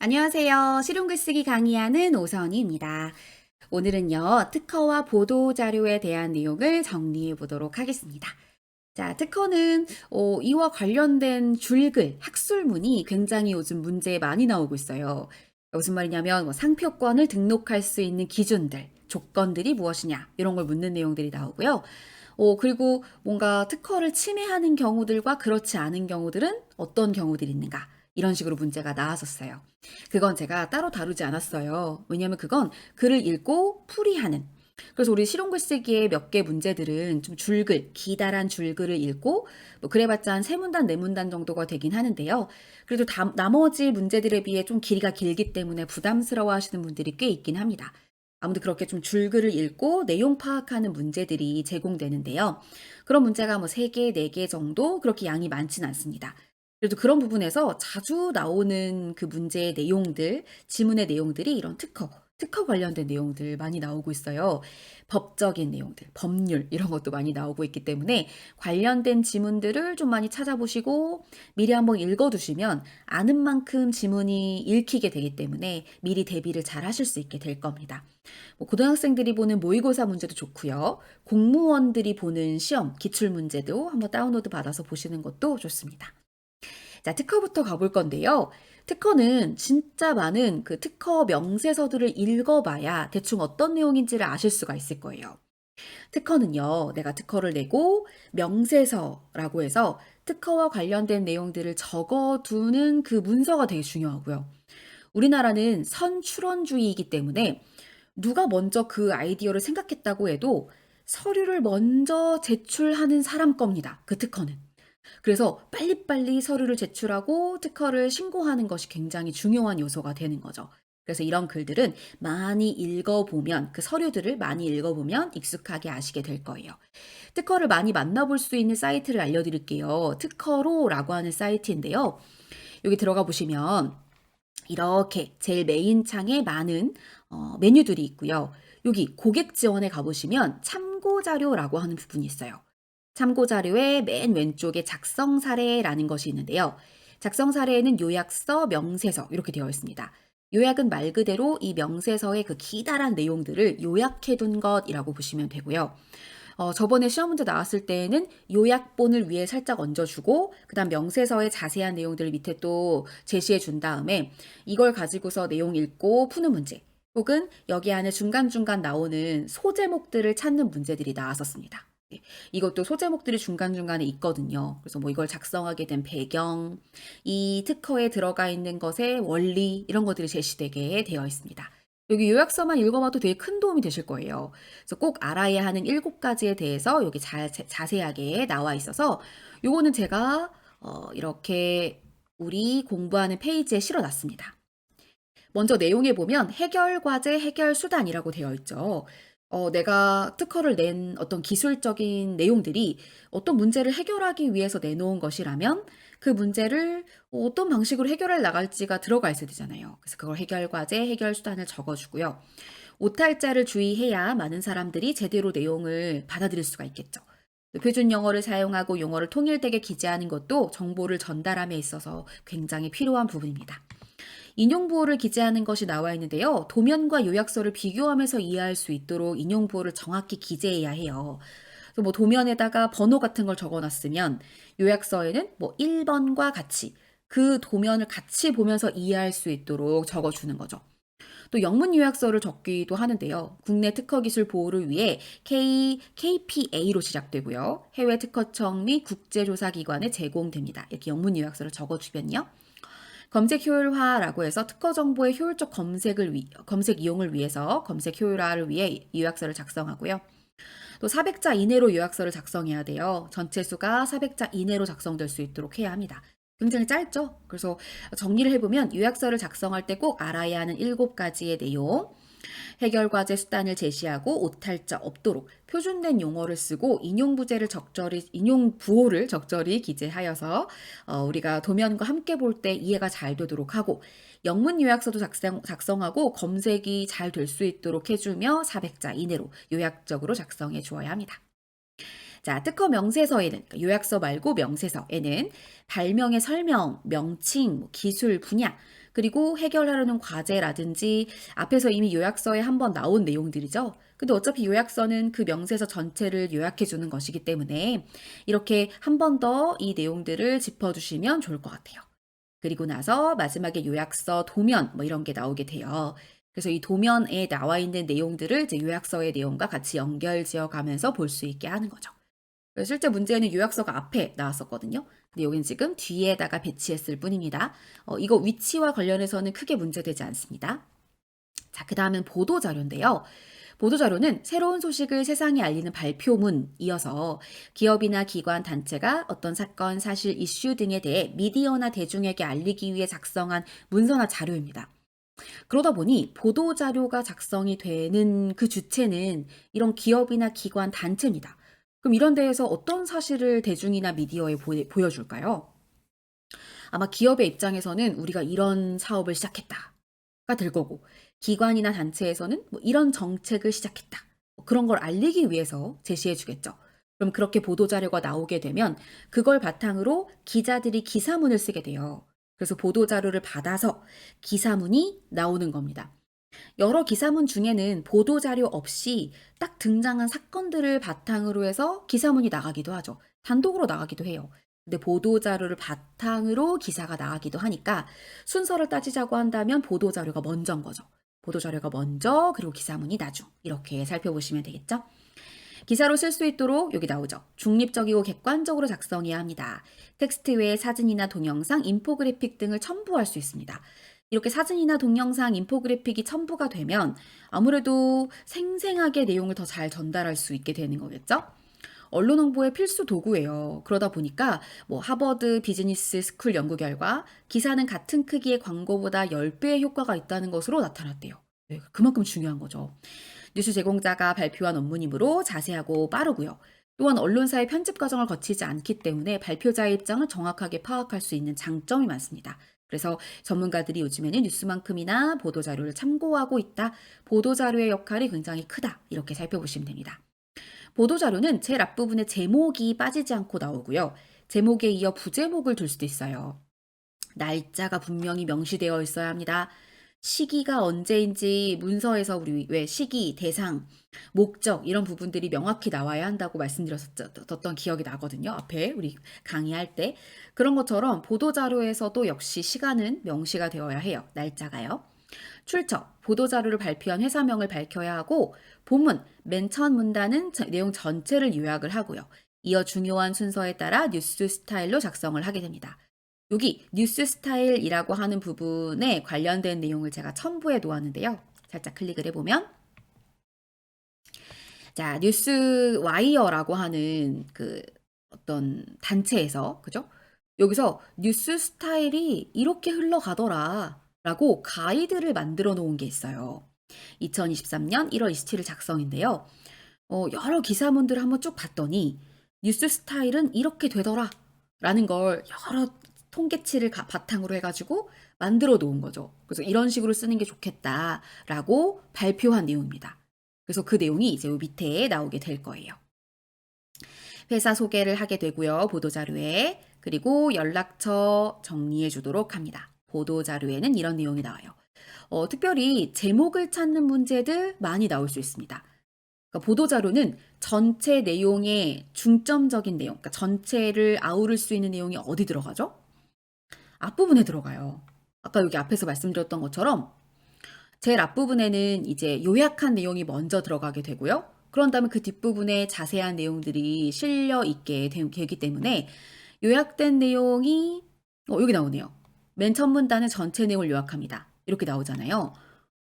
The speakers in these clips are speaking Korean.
안녕하세요. 실용글쓰기 강의하는 오선희입니다. 오늘은요, 특허와 보도자료에 대한 내용을 정리해 보도록 하겠습니다. 자, 특허는 어, 이와 관련된 줄글, 학술문이 굉장히 요즘 문제에 많이 나오고 있어요. 무슨 말이냐면 뭐 상표권을 등록할 수 있는 기준들, 조건들이 무엇이냐 이런 걸 묻는 내용들이 나오고요. 어, 그리고 뭔가 특허를 침해하는 경우들과 그렇지 않은 경우들은 어떤 경우들이 있는가 이런 식으로 문제가 나왔었어요. 그건 제가 따로 다루지 않았어요. 왜냐하면 그건 글을 읽고 풀이하는 그래서 우리 실용글쓰기의 몇 개 문제들은 좀 줄글, 기다란 줄글을 읽고 뭐 그래봤자 한 세 문단, 네 문단 정도가 되긴 하는데요. 그래도 다, 나머지 문제들에 비해 좀 길이가 길기 때문에 부담스러워 하시는 분들이 꽤 있긴 합니다. 아무튼 그렇게 좀 줄글을 읽고 내용 파악하는 문제들이 제공되는데요. 그런 문제가 뭐 3개, 4개 정도 그렇게 양이 많진 않습니다. 그래도 그런 부분에서 자주 나오는 그 문제의 내용들, 지문의 내용들이 이런 특허, 특허 관련된 내용들 많이 나오고 있어요. 법적인 내용들, 법률 이런 것도 많이 나오고 있기 때문에 관련된 지문들을 좀 많이 찾아보시고 미리 한번 읽어두시면 아는 만큼 지문이 읽히게 되기 때문에 미리 대비를 잘 하실 수 있게 될 겁니다. 뭐 고등학생들이 보는 모의고사 문제도 좋고요. 공무원들이 보는 시험, 기출 문제도 한번 다운로드 받아서 보시는 것도 좋습니다. 자, 특허부터 가볼 건데요. 특허는 진짜 많은 그 특허 명세서들을 읽어봐야 대충 어떤 내용인지를 아실 수가 있을 거예요. 특허는요, 내가 특허를 내고 명세서라고 해서 특허와 관련된 내용들을 적어두는 그 문서가 되게 중요하고요. 우리나라는 선출원주의이기 때문에 누가 먼저 그 아이디어를 생각했다고 해도 서류를 먼저 제출하는 사람 겁니다. 그 특허는. 그래서 빨리빨리 서류를 제출하고 특허를 신고하는 것이 굉장히 중요한 요소가 되는 거죠. 그래서 이런 글들은 많이 읽어보면, 그 서류들을 많이 읽어보면 익숙하게 아시게 될 거예요. 특허를 많이 만나볼 수 있는 사이트를 알려드릴게요. 특허로라고 하는 사이트인데요. 여기 들어가 보시면 이렇게 제일 메인 창에 많은 어, 메뉴들이 있고요. 여기 고객 지원에 가보시면 참고 자료라고 하는 부분이 있어요. 참고 자료의 맨 왼쪽에 작성 사례라는 것이 있는데요. 작성 사례에는 요약서, 명세서 이렇게 되어 있습니다. 요약은 말 그대로 이 명세서의 그 기다란 내용들을 요약해둔 것이라고 보시면 되고요. 어, 저번에 시험 문제 나왔을 때에는 요약본을 위에 살짝 얹어주고 그다음 명세서의 자세한 내용들을 밑에 또 제시해 준 다음에 이걸 가지고서 내용 읽고 푸는 문제 혹은 여기 안에 중간중간 나오는 소제목들을 찾는 문제들이 나왔었습니다. 네, 이것도 소제목들이 중간중간에 있거든요. 그래서 뭐 이걸 작성하게 된 배경, 이 특허에 들어가 있는 것의 원리 이런 것들이 제시되게 되어 있습니다. 여기 요약서만 읽어봐도 되게 큰 도움이 되실 거예요. 그래서 꼭 알아야 하는 일곱 가지에 대해서 여기 자, 자세하게 나와 있어서 요거는 제가 어, 이렇게 우리 공부하는 페이지에 실어 놨습니다. 먼저 내용에 보면 해결 과제, 해결 수단이라고 되어 있죠. 어, 내가 특허를 낸 어떤 기술적인 내용들이 어떤 문제를 해결하기 위해서 내놓은 것이라면 그 문제를 어떤 방식으로 해결해 나갈지가 들어가 있어야 되잖아요. 그래서 그걸 해결 과제, 해결 수단을 적어주고요. 오탈자를 주의해야 많은 사람들이 제대로 내용을 받아들일 수가 있겠죠. 표준 영어를 사용하고 용어를 통일되게 기재하는 것도 정보를 전달함에 있어서 굉장히 필요한 부분입니다. 인용 부호를 기재하는 것이 나와 있는데요. 도면과 요약서를 비교하면서 이해할 수 있도록 인용 부호를 정확히 기재해야 해요. 뭐 도면에다가 번호 같은 걸 적어놨으면 요약서에는 뭐 1번과 같이 그 도면을 같이 보면서 이해할 수 있도록 적어주는 거죠. 또 영문 요약서를 적기도 하는데요. 국내 특허 기술 보호를 위해 K, KPA로 시작되고요. 해외 특허청 및 국제조사기관에 제공됩니다. 이렇게 영문 요약서를 적어주면요. 검색 효율화라고 해서 특허 정보의 효율적 검색을 위, 검색 이용을 위해서 검색 효율화를 위해 요약서를 작성하고요. 또 400자 이내로 요약서를 작성해야 돼요. 전체 수가 400자 이내로 작성될 수 있도록 해야 합니다. 굉장히 짧죠? 그래서 정리를 해보면 요약서를 작성할 때 꼭 알아야 하는 7가지의 내용, 해결 과제 수단을 제시하고 오탈자 없도록 표준된 용어를 쓰고 인용 부제를 적절히 인용 부호를 적절히 기재하여서 어, 우리가 도면과 함께 볼 때 이해가 잘 되도록 하고 영문 요약서도 작성, 작성하고 검색이 잘 될 수 있도록 해주며 400자 이내로 요약적으로 작성해 주어야 합니다. 자, 특허 명세서에는 그러니까 요약서 말고 명세서에는 발명의 설명, 명칭, 뭐 기술 분야 그리고 해결하려는 과제라든지 앞에서 이미 요약서에 한번 나온 내용들이죠. 근데 어차피 요약서는 그 명세서 전체를 요약해 주는 것이기 때문에 이렇게 한 번 더 이 내용들을 짚어 주시면 좋을 것 같아요. 그리고 나서 마지막에 요약서 도면 뭐 이런 게 나오게 돼요. 그래서 이 도면에 나와 있는 내용들을 이제 요약서의 내용과 같이 연결 지어 가면서 볼 수 있게 하는 거죠. 그래서 실제 문제는 요약서가 앞에 나왔었거든요. 근데 여기는 지금 뒤에다가 배치했을 뿐입니다. 어, 이거 위치와 관련해서는 크게 문제되지 않습니다. 자, 그 다음은 보도자료인데요. 보도자료는 새로운 소식을 세상에 알리는 발표문이어서 기업이나 기관, 단체가 어떤 사건, 사실, 이슈 등에 대해 미디어나 대중에게 알리기 위해 작성한 문서나 자료입니다. 그러다 보니 보도자료가 작성이 되는 그 주체는 이런 기업이나 기관, 단체입니다. 그럼 이런 데에서 어떤 사실을 대중이나 미디어에 보, 보여줄까요? 아마 기업의 입장에서는 우리가 이런 사업을 시작했다가 될 거고, 기관이나 단체에서는 뭐 이런 정책을 시작했다. 뭐 그런 걸 알리기 위해서 제시해 주겠죠. 그럼 그렇게 보도자료가 나오게 되면 그걸 바탕으로 기자들이 기사문을 쓰게 돼요. 그래서 보도자료를 받아서 기사문이 나오는 겁니다. 여러 기사문 중에는 보도 자료 없이 딱 등장한 사건들을 바탕으로 해서 기사문이 나가기도 하죠. 단독으로 나가기도 해요. 근데 보도 자료를 바탕으로 기사가 나가기도 하니까 순서를 따지자고 한다면 보도 자료가 먼저인 거죠. 보도 자료가 먼저, 그리고 기사문이 나중. 이렇게 살펴보시면 되겠죠? 기사로 쓸 수 있도록 여기 나오죠. 중립적이고 객관적으로 작성해야 합니다. 텍스트 외에 사진이나 동영상, 인포그래픽 등을 첨부할 수 있습니다. 이렇게 사진이나 동영상, 인포그래픽이 첨부가 되면 아무래도 생생하게 내용을 더 잘 전달할 수 있게 되는 거겠죠? 언론 홍보의 필수 도구예요. 그러다 보니까 뭐 하버드 비즈니스 스쿨 연구 결과 기사는 같은 크기의 광고보다 10배의 효과가 있다는 것으로 나타났대요. 네, 그만큼 중요한 거죠. 뉴스 제공자가 발표한 원문이므로 자세하고 빠르고요. 또한 언론사의 편집 과정을 거치지 않기 때문에 발표자의 입장을 정확하게 파악할 수 있는 장점이 많습니다. 그래서 전문가들이 요즘에는 뉴스만큼이나 보도자료를 참고하고 있다. 보도자료의 역할이 굉장히 크다. 이렇게 살펴보시면 됩니다. 보도자료는 제일 앞부분에 제목이 빠지지 않고 나오고요. 제목에 이어 부제목을 둘 수도 있어요. 날짜가 분명히 명시되어 있어야 합니다. 시기가 언제인지 문서에서 우리 왜 시기, 대상, 목적 이런 부분들이 명확히 나와야 한다고 말씀드렸었던 기억이 나거든요. 앞에 우리 강의할 때. 그런 것처럼 보도 자료에서도 역시 시간은 명시가 되어야 해요. 날짜가요. 출처, 보도자료를 발표한 회사명을 밝혀야 하고 본문, 맨 첫 문단은 저- 내용 전체를 요약을 하고요. 이어 중요한 순서에 따라 뉴스 스타일로 작성을 하게 됩니다. 여기 뉴스 스타일이라고 하는 부분에 관련된 내용을 제가 첨부해 놓았는데요. 살짝 클릭을 해보면 자 뉴스 와이어라고 하는 그 어떤 단체에서 그죠? 여기서 뉴스 스타일이 이렇게 흘러가더라 라고 가이드를 만들어 놓은 게 있어요. 2023년 1월 27일 작성인데요. 어, 여러 기사문들을 한번 쭉 봤더니 뉴스 스타일은 이렇게 되더라 라는 걸 여러 통계치를 가- 바탕으로 해가지고 만들어 놓은 거죠. 그래서 이런 식으로 쓰는 게 좋겠다라고 발표한 내용입니다. 그래서 그 내용이 이제 요 밑에 나오게 될 거예요. 회사 소개를 하게 되고요. 보도자료에. 그리고 연락처 정리해 주도록 합니다. 보도자료에는 이런 내용이 나와요. 어, 특별히 제목을 찾는 문제들 많이 나올 수 있습니다. 그러니까 보도자료는 전체 내용의 중점적인 내용, 그러니까 전체를 아우를 수 있는 내용이 어디 들어가죠? 앞부분에 들어가요. 아까 여기 앞에서 말씀드렸던 것처럼 제일 앞부분에는 이제 요약한 내용이 먼저 들어가게 되고요. 그런 다음에 그 뒷부분에 자세한 내용들이 실려 있게 되, 기 때문에 요약된 내용이 어, 여기 나오네요. 맨 첫 문단은 전체 내용을 요약합니다. 이렇게 나오잖아요.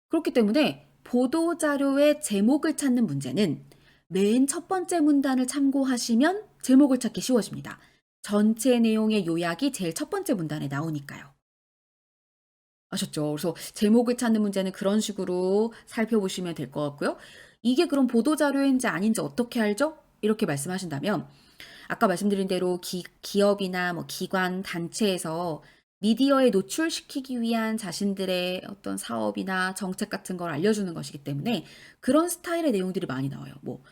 그렇기 때문에 보도 자료의 제목을 찾는 문제는 맨 첫 번째 문단을 참고하시면 제목을 찾기 쉬워집니다. 전체 내용의 요약이 제일 첫 번째 문단에 나오니까요. 아셨죠? 그래서 제목을 찾는 문제는 그런 식으로 살펴보시면 될 것 같고요. 이게 그럼 보도자료인지 아닌지 어떻게 알죠? 이렇게 말씀하신다면, 아까 말씀드린 대로 기, 기업이나 뭐 기관, 단체에서 미디어에 노출시키기 위한 자신들의 어떤 사업이나 정책 같은 걸 알려주는 것이기 때문에 그런 스타일의 내용들이 많이 나와요. 뭐,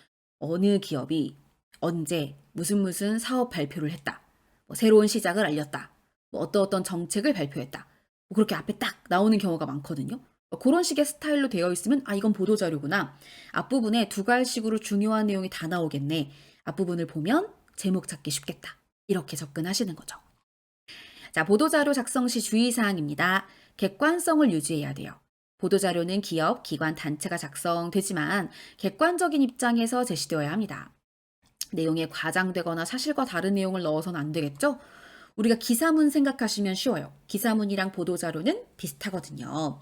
어느 기업이 언제 무슨 무슨 사업 발표를 했다. 뭐 새로운 시작을 알렸다. 뭐 어떤 어떤 정책을 발표했다. 뭐 그렇게 앞에 딱 나오는 경우가 많거든요. 그런 식의 스타일로 되어 있으면 아 이건 보도 자료구나. 앞부분에 두 갈식으로 중요한 내용이 다 나오겠네. 앞부분을 보면 제목 찾기 쉽겠다. 이렇게 접근하시는 거죠. 자, 보도자료 작성 시 주의사항입니다. 객관성을 유지해야 돼요. 보도자료는 기업, 기관, 단체가 작성되지만 객관적인 입장에서 제시되어야 합니다. 내용에 과장되거나 사실과 다른 내용을 넣어서는 안 되겠죠? 우리가 기사문 생각하시면 쉬워요. 기사문이랑 보도자료는 비슷하거든요.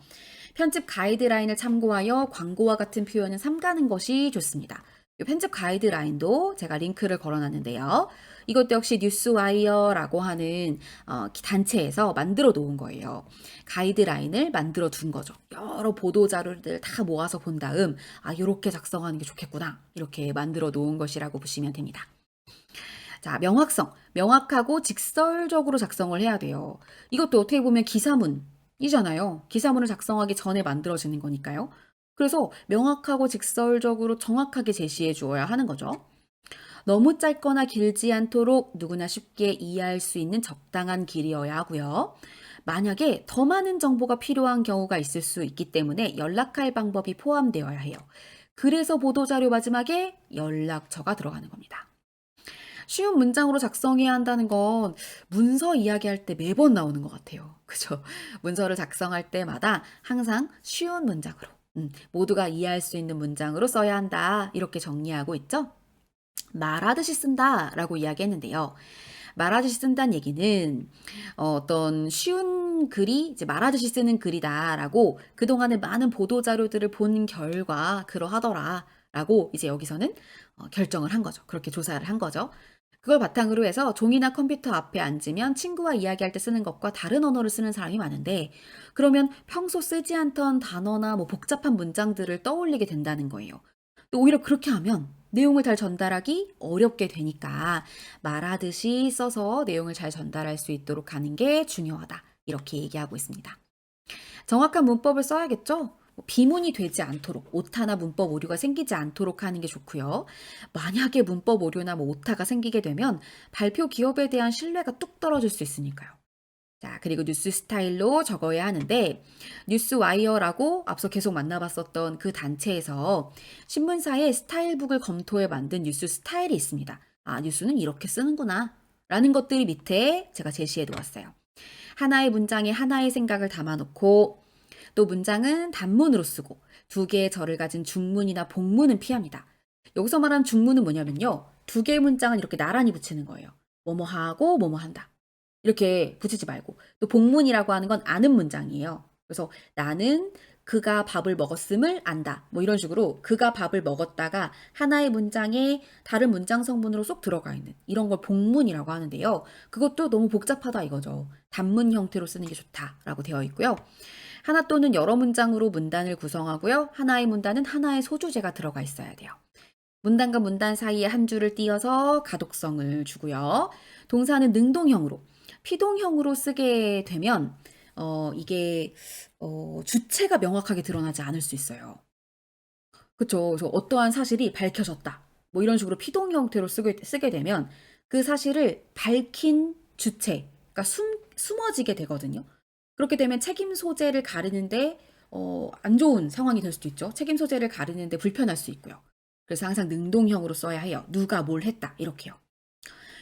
편집 가이드라인을 참고하여 광고와 같은 표현은 삼가는 것이 좋습니다. 이 편집 가이드라인도 제가 링크를 걸어놨는데요. 이것도 역시 뉴스와이어라고 하는 어, 단체에서 만들어 놓은 거예요. 가이드라인을 만들어 둔 거죠. 여러 보도 자료들 다 모아서 본 다음 아 이렇게 작성하는 게 좋겠구나 이렇게 만들어 놓은 것이라고 보시면 됩니다. 자 명확성, 명확하고 직설적으로 작성을 해야 돼요. 이것도 어떻게 보면 기사문이잖아요. 기사문을 작성하기 전에 만들어지는 거니까요. 그래서 명확하고 직설적으로 정확하게 제시해 주어야 하는 거죠. 너무 짧거나 길지 않도록 누구나 쉽게 이해할 수 있는 적당한 길이어야 하고요. 만약에 더 많은 정보가 필요한 경우가 있을 수 있기 때문에 연락할 방법이 포함되어야 해요. 그래서 보도자료 마지막에 연락처가 들어가는 겁니다. 쉬운 문장으로 작성해야 한다는 건 문서 이야기할 때 매번 나오는 것 같아요. 그죠? 문서를 작성할 때마다 항상 쉬운 문장으로, 음, 모두가 이해할 수 있는 문장으로 써야 한다. 이렇게 정리하고 있죠? 말하듯이 쓴다 라고 이야기했는데요. 말하듯이 쓴다는 얘기는 어, 떤 쉬운 글이 이제 말하듯이 쓰는 글이다라고 그동안의 많은 보도 자료들을 본 결과 그러하더라라고 이제 여기서는 어, 결정을 한 거죠. 그렇게 조사를 한 거죠. 그걸 바탕으로 해서 종이나 컴퓨터 앞에 앉으면 친구와 이야기할 때 쓰는 것과 다른 언어를 쓰는 사람이 많은데 그러면 평소 쓰지 않던 단어나 뭐 복잡한 문장들을 떠올리게 된다는 거예요. 또 오히려 그렇게 하면 내용을 잘 전달하기 어렵게 되니까 말하듯이 써서 내용을 잘 전달할 수 있도록 하는 게 중요하다. 이렇게 얘기하고 있습니다. 정확한 문법을 써야겠죠? 뭐 비문이 되지 않도록 오타나 문법 오류가 생기지 않도록 하는 게 좋고요. 만약에 문법 오류나 뭐 오타가 생기게 되면 발표 기업에 대한 신뢰가 뚝 떨어질 수 있으니까요. 자, 그리고 뉴스 스타일로 적어야 하는데, 뉴스와이어라고 앞서 계속 만나봤었던 그 단체에서 신문사의 스타일북을 검토해 만든 뉴스 스타일이 있습니다. 아, 뉴스는 이렇게 쓰는구나. 라는 것들이 밑에 제가 제시해 놓았어요. 하나의 문장에 하나의 생각을 담아놓고, 또 문장은 단문으로 쓰고, 두 개의 절을 가진 중문이나 복문은 피합니다. 여기서 말하는 중문은 뭐냐면요. 두 개의 문장은 이렇게 나란히 붙이는 거예요. 뭐뭐 하고, 뭐뭐 한다. 이렇게 붙이지 말고 또 복문이라고 하는 건 아는 문장이에요. 그래서 나는 그가 밥을 먹었음을 안다. 뭐 이런 식으로 그가 밥을 먹었다가 하나의 문장에 다른 문장 성분으로 쏙 들어가 있는 이런 걸 복문이라고 하는데요. 그것도 너무 복잡하다 이거죠. 단문 형태로 쓰는 게 좋다라고 되어 있고요. 하나 또는 여러 문장으로 문단을 구성하고요. 하나의 문단은 하나의 소주제가 들어가 있어야 돼요. 문단과 문단 사이에 한 줄을 띄어서 가독성을 주고요. 동사는 능동형으로 피동형으로 쓰게 되면 어, 이게 어, 주체가 명확하게 드러나지 않을 수 있어요. 그렇죠. 그래서 어떠한 사실이 밝혀졌다. 뭐 이런 식으로 피동 형태로 쓰게, 쓰게 되면 그 사실을 밝힌 주체가 숨, 숨어지게 되거든요. 그렇게 되면 책임 소재를 가르는데 어, 안 좋은 상황이 될 수도 있죠. 책임 소재를 가르는데 불편할 수 있고요. 그래서 항상 능동형으로 써야 해요. 누가 뭘 했다. 이렇게요.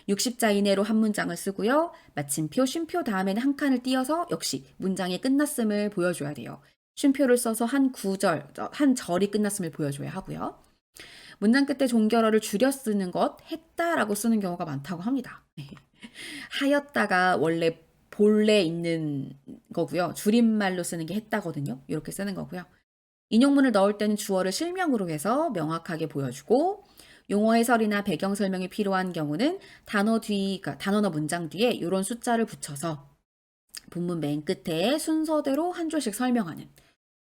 60자 이내로 한 문장을 쓰고요. 마침표, 쉼표 다음에는 한 칸을 띄어서 역시 문장이 끝났음을 보여줘야 돼요. 쉼표를 써서 한 구절, 한 절이 끝났음을 보여줘야 하고요. 문장 끝에 종결어를 줄여 쓰는 것, 했다라고 쓰는 경우가 많다고 합니다. 하였다가 원래 본래 있는 거고요. 줄임말로 쓰는 게 했다거든요. 이렇게 쓰는 거고요. 인용문을 넣을 때는 주어를 실명으로 해서 명확하게 보여주고 용어 해설이나 배경 설명이 필요한 경우는 단어 뒤, 그러니까 단어나 문장 뒤에 이런 숫자를 붙여서 본문 맨 끝에 순서대로 한 줄씩 설명하는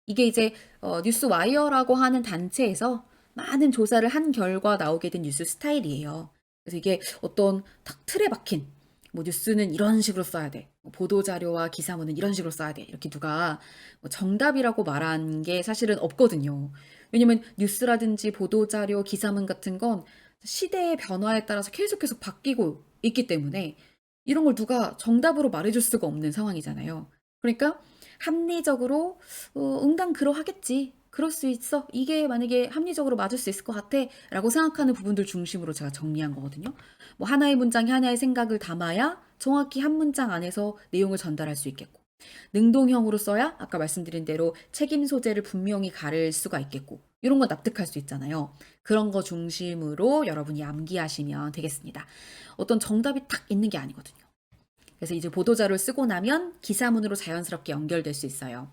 이게 이제 어, 뉴스 와이어라고 하는 단체에서 많은 조사를 한 결과 나오게 된 뉴스 스타일이에요. 그래서 이게 어떤 탁 틀에 박힌 뭐 뉴스는 이런 식으로 써야 돼. 뭐 보도 자료와 기사문은 이런 식으로 써야 돼. 이렇게 누가 뭐 정답이라고 말한 게 사실은 없거든요. 왜냐면 뉴스라든지 보도 자료, 기사문 같은 건 시대의 변화에 따라서 계속 계속 바뀌고 있기 때문에 이런 걸 누가 정답으로 말해줄 수가 없는 상황이잖아요. 그러니까 합리적으로 어, 응당 그러하겠지. 그럴 수 있어. 이게 만약에 합리적으로 맞을 수 있을 것 같아. 라고 생각하는 부분들 중심으로 제가 정리한 거거든요. 뭐 하나의 문장에 하나의 생각을 담아야 정확히 한 문장 안에서 내용을 전달할 수 있겠고. 능동형으로 써야 아까 말씀드린 대로 책임 소재를 분명히 가릴 수가 있겠고. 이런 거 납득할 수 있잖아요. 그런 거 중심으로 여러분이 암기하시면 되겠습니다. 어떤 정답이 딱 있는 게 아니거든요. 그래서 이제 보도자료를 쓰고 나면 기사문으로 자연스럽게 연결될 수 있어요.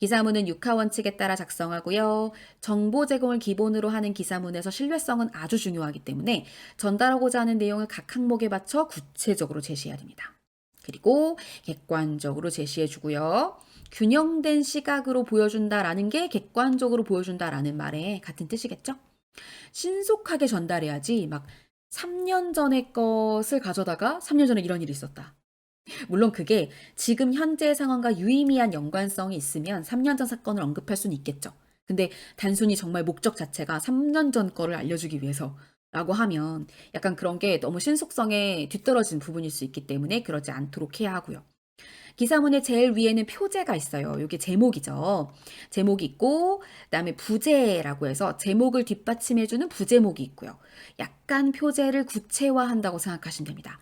기사문은 육하 원칙에 따라 작성하고요. 정보 제공을 기본으로 하는 기사문에서 신뢰성은 아주 중요하기 때문에 전달하고자 하는 내용을 각 항목에 맞춰 구체적으로 제시해야 됩니다. 그리고 객관적으로 제시해 주고요. 균형된 시각으로 보여준다라는 게 객관적으로 보여준다라는 말에 같은 뜻이겠죠? 신속하게 전달해야지 막 3년 전의 것을 가져다가 3년 전에 이런 일이 있었다. 물론 그게 지금 현재 상황과 유의미한 연관성이 있으면 3년 전 사건을 언급할 수는 있겠죠. 근데 단순히 정말 목적 자체가 3년 전 거를 알려주기 위해서 라고 하면 약간 그런 게 너무 신속성에 뒤떨어진 부분일 수 있기 때문에 그러지 않도록 해야 하고요. 기사문의 제일 위에는 표제가 있어요. 이게 제목이죠. 제목이 있고, 그다음에 부제라고 해서 제목을 뒷받침해주는 부제목이 있고요. 약간 표제를 구체화한다고 생각하시면 됩니다.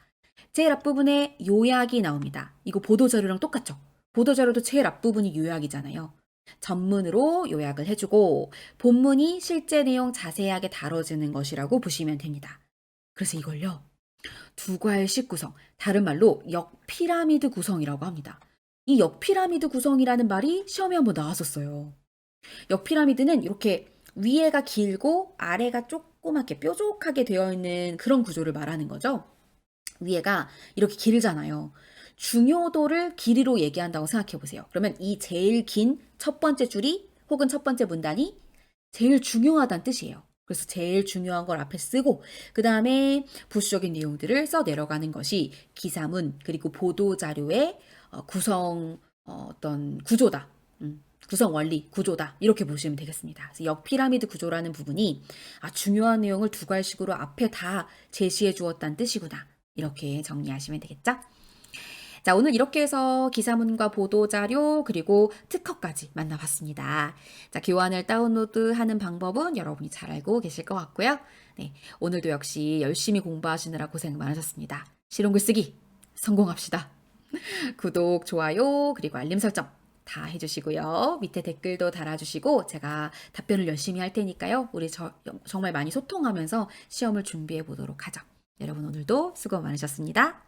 제일 앞부분에 요약이 나옵니다. 이거 보도자료랑 똑같죠? 보도자료도 제일 앞부분이 요약이잖아요. 전문으로 요약을 해주고 본문이 실제 내용 자세하게 다뤄지는 것이라고 보시면 됩니다. 그래서 이걸요. 두 과일식 구성, 다른 말로 역피라미드 구성이라고 합니다. 이 역피라미드 구성이라는 말이 시험에 한번 나왔었어요. 역피라미드는 이렇게 위에가 길고 아래가 조그맣게 뾰족하게 되어 있는 그런 구조를 말하는 거죠. 위에가 이렇게 길잖아요. 중요도를 길이로 얘기한다고 생각해 보세요. 그러면 이 제일 긴 첫 번째 줄이 혹은 첫 번째 문단이 제일 중요하다는 뜻이에요. 그래서 제일 중요한 걸 앞에 쓰고 그 다음에 부수적인 내용들을 써 내려가는 것이 기사문 그리고 보도 자료의 어, 구성 어, 어떤 구조다. 음, 구성 원리 구조다 이렇게 보시면 되겠습니다. 그래서 역피라미드 구조라는 부분이 아, 중요한 내용을 두 갈식으로 앞에 다 제시해 주었다는 뜻이구나 이렇게 정리하시면 되겠죠. 자, 오늘 이렇게 해서 기사문과 보도자료 그리고 특허까지 만나봤습니다. 자, 교환을 다운로드하는 방법은 여러분이 잘 알고 계실 것 같고요. 네, 오늘도 역시 열심히 공부하시느라 고생 많으셨습니다. 실용글 쓰기 성공합시다. 구독, 좋아요, 그리고 알림 설정 다 해주시고요. 밑에 댓글도 달아주시고 제가 답변을 열심히 할 테니까요. 우리 저, 정말 많이 소통하면서 시험을 준비해 보도록 하죠. 여러분 오늘도 수고 많으셨습니다.